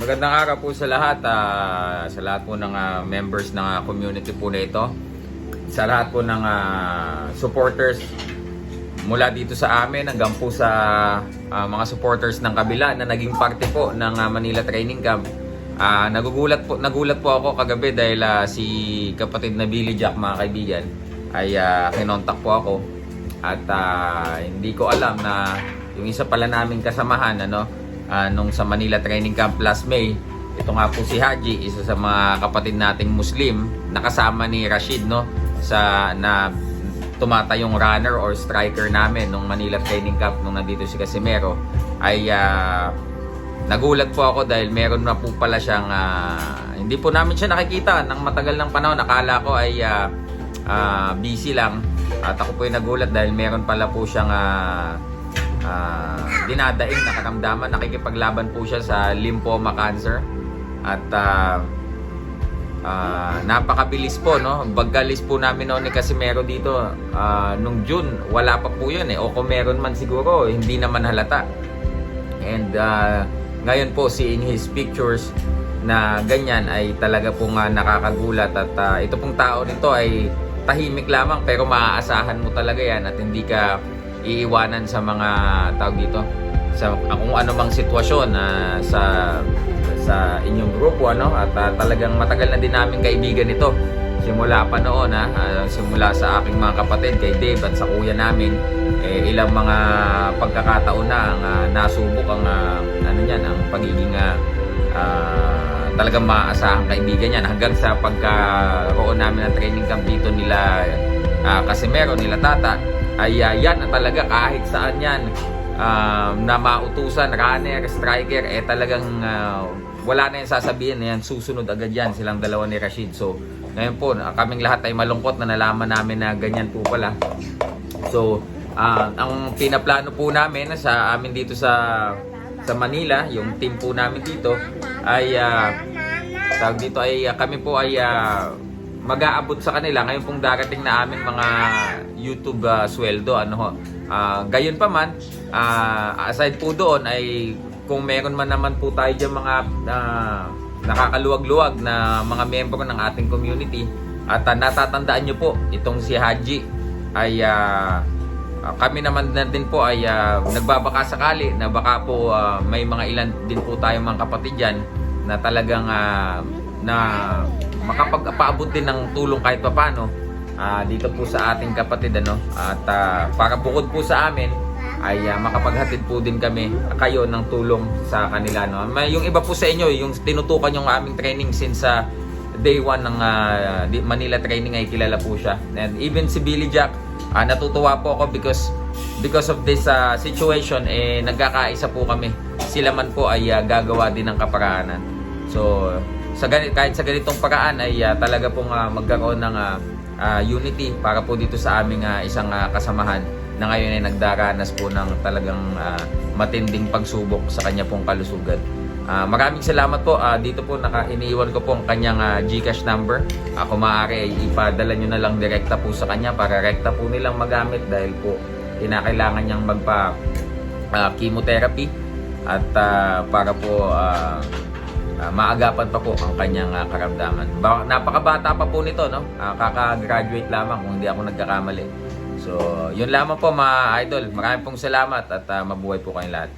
Magandang araw po sa lahat, ah, sa lahat po ng ah, members ng ah, community po na ito. Sa lahat po ng ah, supporters mula dito sa amin hanggang po sa ah, mga supporters ng kabila na naging parte po ng ah, Manila Training Camp. Ah, nagugulat po nagulat po ako kagabi dahil ah, si kapatid na Billy Jack mga kaibigan ay ah, kinontak po ako at ah, hindi ko alam na yung isa pala naming kasamahan ano ah, nung sa Manila Training Camp last May ito nga po si Haji isa sa mga kapatid nating Muslim nakasama ni Rashid no? Sa na tumatayong runner or striker namin nung Manila Training Camp nung nandito si Casimero. Ay ah, nagulat po ako dahil meron na po pala siyang ah, hindi po namin siya nakikita ng matagal ng panahon. Nakala ko ay ah, ah, busy lang. At ako po ay nagulat dahil meron pala po siyang ah, ah, dinadaing nakaramdaman nakikipaglaban po siya sa lymphoma cancer at ah, Ah, napakabilis po no. Baggalis po namin noon ni Casimero dito ah, nung June, wala pa po 'yun eh. O kung meron man siguro, hindi naman halata. And ah, ngayon po seeing his pictures na ganyan ay talaga po nga nakakagulat at ah, ito pong tao nito ay tahimik lamang pero maaasahan mo talaga yan at hindi ka iiwanan sa mga tawag dito sa kung ano mang sitwasyon na sa sa inyong grupo ano? At ah, talagang matagal na din namin kaibigan ito. Simula pa noon ha ah, simula sa aking mga kapatid kay Dave at sa kuya namin eh, ilang mga pagkakataon na ang ah, nasubok ang ah, ano niyan ang pagiging ah, talagang maasahang kaibigan niyan. Hanggang sa pagkaroon namin ng training camp dito nila ah, Casimero nila Tata ay ah, yan na talaga kahit saan yan um, na mautusan, runner, striker, eh talagang ah, wala na yung sasabihin na yan, susunod agad yan silang dalawa ni Rashid. So, ngayon po, ah, kaming lahat ay malungkot na nalaman namin na ganyan po pala. So, ah, ang pinaplano po namin sa amin dito sa sa Manila, yung team po namin dito ay ah, tawag dito ay ah, kami po ay ah, mag-aabot sa kanila ngayon pong darating na amin mga YouTube ah, sweldo ano ho. Ah, gayon pa man, ah, aside po doon ay kung meron man naman po tayo diyan mga ah, nakakaluwag-luwag na mga miyembro ng ating community at ah, natatandaan nyo po itong si Haji ay ah, kami naman na din po ay ah, nagbabaka sakali na baka po ah, may mga ilan din po tayong mga kapatid dyan na talagang ah, na makapag-paabot din ng tulong kahit papano ah, dito po sa ating kapatid ano at ah, para bukod po sa amin ay ah, makapaghatid po din kami kayo ng tulong sa kanila no. May yung iba po sa inyo yung tinutukan yung aming training since sa day 1 ng di- Manila training ay kilala po siya. And even si Billy Jack ah, natutuwa po ako because because of this ah, situation eh nagkakaisa po kami. Sila man po ay ah, gagawa din ng kaparaanan. So sa ganit kahit sa ganitong paraan ay ah, talaga pong ah, magkaroon ng ah, ah, unity para po dito sa aming ah, isang ah, kasamahan na ngayon ay nagdaranas po ng talagang ah, matinding pagsubok sa kanya pong kalusugan. Ah, maraming salamat po. Ah, dito po naka iniiwan ko po ang kanyang ah, GCash number. Ako maaari ay ipadala nyo na lang direkta po sa kanya para rekta po nilang magamit dahil po kinakailangan niyang magpa ah, chemotherapy at ah, para po ah, ah, maagapan pa po ang kanyang ah, karamdaman. Ba- napakabata pa po nito, no? Ah, kaka-graduate lamang kung hindi ako nagkakamali. So, yun lamang po mga idol. Maraming pong salamat at ah, mabuhay po kayong lahat.